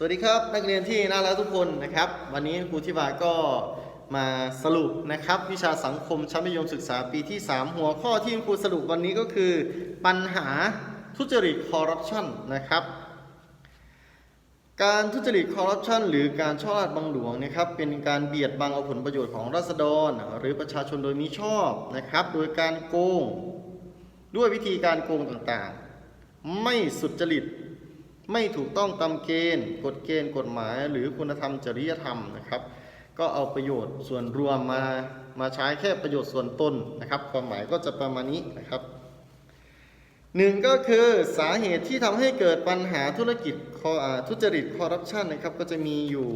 สวัสดีครับนักเรียนที่น่ารักทุกคนนะครับ วันนี้ครูทิวาก็มาสรุปนะครับ วิชาสังคมชั้นมัธยมศึกษาปีที่ 3 หัวข้อที่ครูสรุปวันนี้ก็คือ ปัญหาทุจริตคอร์รัปชันนะครับ การทุจริตคอร์รัปชันหรือการช่อราดบังหลวงนะครับ เป็นการเบียดบังเอาผลประโยชน์ของราษฎร หรือประชาชนโดยมิชอบนะครับ โดยการโกง ด้วยวิธีการโกงต่างๆ ไม่สุจริต ไม่ถูกต้องตามเกณฑ์ กฎเกณฑ์กฎหมาย หรือคุณธรรมจริยธรรมนะครับ ก็เอาประโยชน์ส่วนรวมมามาใช้แค่ประโยชน์ส่วนตนนะครับ ความหมายก็จะประมาณนี้นะครับหนึ่งก็คือสาเหตุที่ทำให้เกิดปัญหาธุรกิจคอทุจริตคอร์รัปชันนะครับก็จะมีอยู่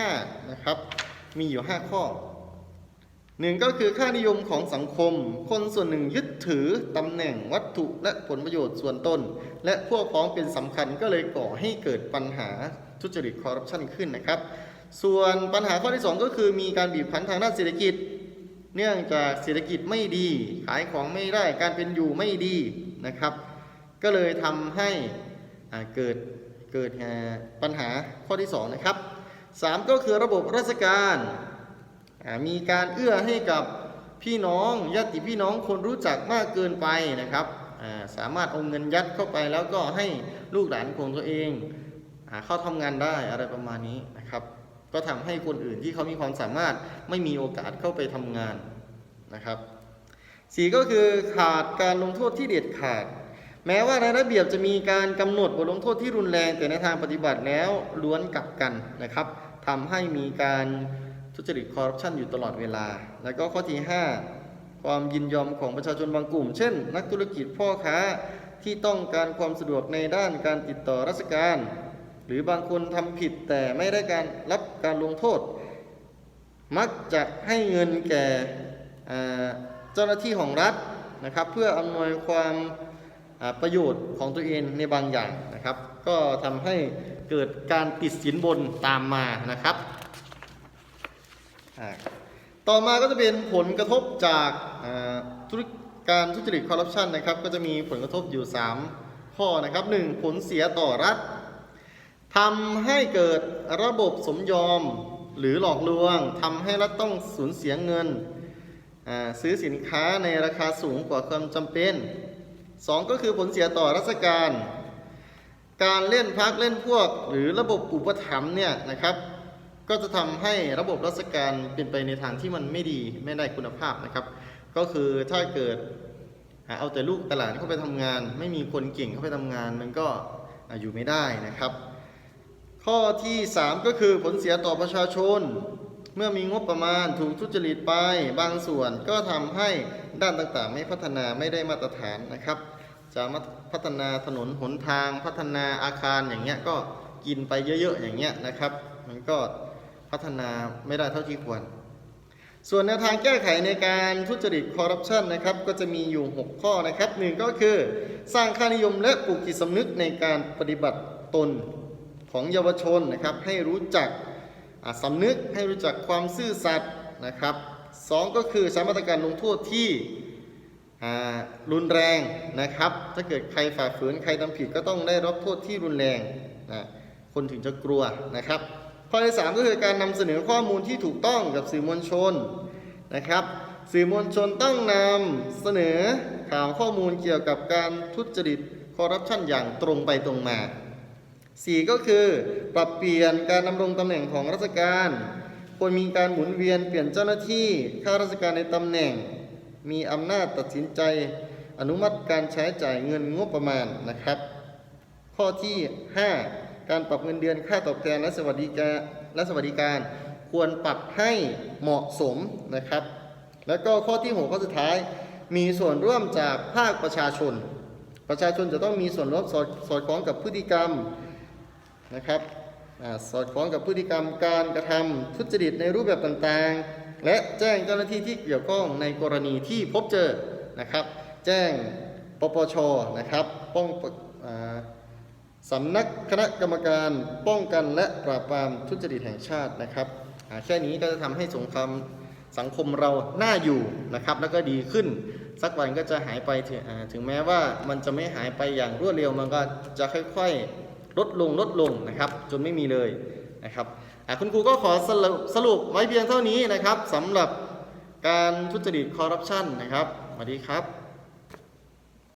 5นะครับมีอยู่ 5 ข้อ หนึ่งก็คือค่านิยมของสังคม คนส่วนหนึ่งยึดถือตำแหน่งวัตถุและผลประโยชน์ส่วนตนและพวกพ้องเป็นสำคัญก็เลยก่อให้เกิดปัญหาทุจริตคอร์รัปชันขึ้นนะครับ ส่วนปัญหาข้อที่ 2 ก็คือมีการบีบคั้นทางด้านเศรษฐกิจ เนื่องจากเศรษฐกิจไม่ดี ขายของไม่ได้การเป็นอยู่ไม่ดีนะครับ ก็เลยทำให้เกิดเกิดปัญหาข้อที่ 2 นะครับ 3 ก็คือระบบราชการ มีการเอื้อให้กับพี่น้องญาติพี่น้องคนรู้จักมากเกินไปนะครับสามารถเอาเงินยัดเข้าไปแล้วก็ให้ลูกหลานของตัวเองอเข้าทำงานได้อะไรประมาณนี้นะครับ ก็ทำให้คนอื่นที่เขามีความสามารถไม่มีโอกาสเข้าไปทำงานนะครับสี่ก็คือขาดการลงโทษที่เด็ดขาด แม้ว่าในระเบียบจะมีการกำหนดบทลงโทษที่รุนแรงแต่ในทางปฏิบัติแล้วล้วนกลับกันนะครับทำให้มีการ ทุจริตคอร์รัปชันอยู่ตลอดเวลา แล้วก็ข้อที่ 5 ความยินยอมของประชาชนบางกลุ่ม เช่น นักธุรกิจพ่อค้าที่ต้องการความสะดวกในด้านการติดต่อราชการ หรือบางคนทำผิดแต่ไม่ได้การรับการลงโทษ มักจะให้เงินแก่เจ้าหน้าที่ของรัฐนะครับ เพื่ออำนวยความประโยชน์ของตัวเองในบางอย่างนะครับ ก็ทำให้เกิดการติดสินบนตามมานะครับ ต่อมาก็จะเป็นผลกระทบจากธุรการทุจริตคอร์รัปชันนะครับ ก็จะมีผลกระทบอยู่ 3 ข้อนะครับ 1. ผลเสียต่อรัฐทำให้เกิดระบบสมยอมหรือหลอกลวงทำให้รัฐต้องสูญเสียเงิน ซื้อสินค้าในราคาสูงกว่าความจำเป็น 2 ก็คือผลเสียต่อราชการ การเล่นพักเล่นพวก หรือระบบอุปถัมภ์เนี่ยนะครับ ก็จะทำให้ระบบราชการเป็นไปในทางที่มันไม่ดีไม่ได้คุณภาพนะครับ ก็คือถ้าเกิดเอาแต่ลูกตลาดเข้าไปทำงาน ไม่มีคนเก่งเข้าไปทำงาน มันก็อยู่ไม่ได้นะครับ ข้อที่ 3 ก็คือผลเสียต่อประชาชน เมื่อมีงบประมาณถูกทุจริตไป บางส่วนก็ทำให้ด้านต่างๆ ไม่พัฒนาไม่ได้มาตรฐานนะครับ จะมาพัฒนาถนนหนทางพัฒนาอาคารอย่างเงี้ยก็กินไปเยอะๆอย่างเงี้ยนะครับ มันก็ พัฒนาไม่ได้เท่าที่ควร ส่วนแนวทางแก้ไขในการทุจริตคอร์รัปชันนะครับ ก็จะมีอยู่ 6 ข้อนะครับหนึ่งก็คือสร้างค่านิยมและปลูกจิตสำนึกในการปฏิบัติตนของเยาวชนนะครับ ให้รู้จักสำนึกให้รู้จักความซื่อสัตย์นะครับสองก็คือใช้มาตรการลงโทษที่รุนแรงนะครับ ถ้าเกิดใครฝ่าฝืนใครทำผิดก็ต้องได้รับโทษที่รุนแรงนะคนถึงจะกลัวนะครับ ข้อที่สามก็คือการนำเสนอข้อมูลที่ถูกต้องกับสื่อมวลชนนะครับ สื่อมวลชนต้องนำเสนอข่าวข้อมูลเกี่ยวกับการทุจริตคอร์รัปชันอย่างตรงไปตรงมาสี่ก็คือปรับเปลี่ยนการดำรงตำแหน่งของราชการควรมีการหมุนเวียนเปลี่ยนเจ้าหน้าที่ข้าราชการในตำแหน่ง มีอำนาจตัดสินใจอนุมัติการใช้จ่ายเงินงบประมาณนะครับ ข้อที่ 5 การปรับเงินเดือนค่าตอบแทนและสวัสดิการและสวัสดิการ ควรปรับให้เหมาะสมนะครับ แล้วก็ข้อที่6ข้อสุดท้าย มีส่วนร่วมจากภาคประชาชน ประชาชนจะต้องมีส่วนร่วมสอดสอดคล้องกับพฤติกรรมนะครับอสอดคล้องกับพฤติกรรมการกระทำทุจริตในรูปแบบต่างๆ และแจ้งเจ้าหน้าที่ที่เกี่ยวข้องในกรณีที่พบเจอนะครับ แจ้งปปชนะครับป้อง สำนักคณะกรรมการป้องกันและปราบปรามทุจริตแห่งชาตินะครับแค่นี้ก็จะทำให้สงครามสังคมเราน่าอยู่นะครับ แล้วก็ดีขึ้น สักวันก็จะหายไปถึงถึงแม้ว่ามันจะไม่หายไปอย่างรวดเร็วมันก็จะค่อยๆลดลงลดลงนะครับ จนไม่มีเลยนะครับคุณครูก็ขอสรุปสรุปไว้เพียงเท่านี้นะครับสำหรับการทุจริตคอร์รัปชันนะครับสวัสดีครับ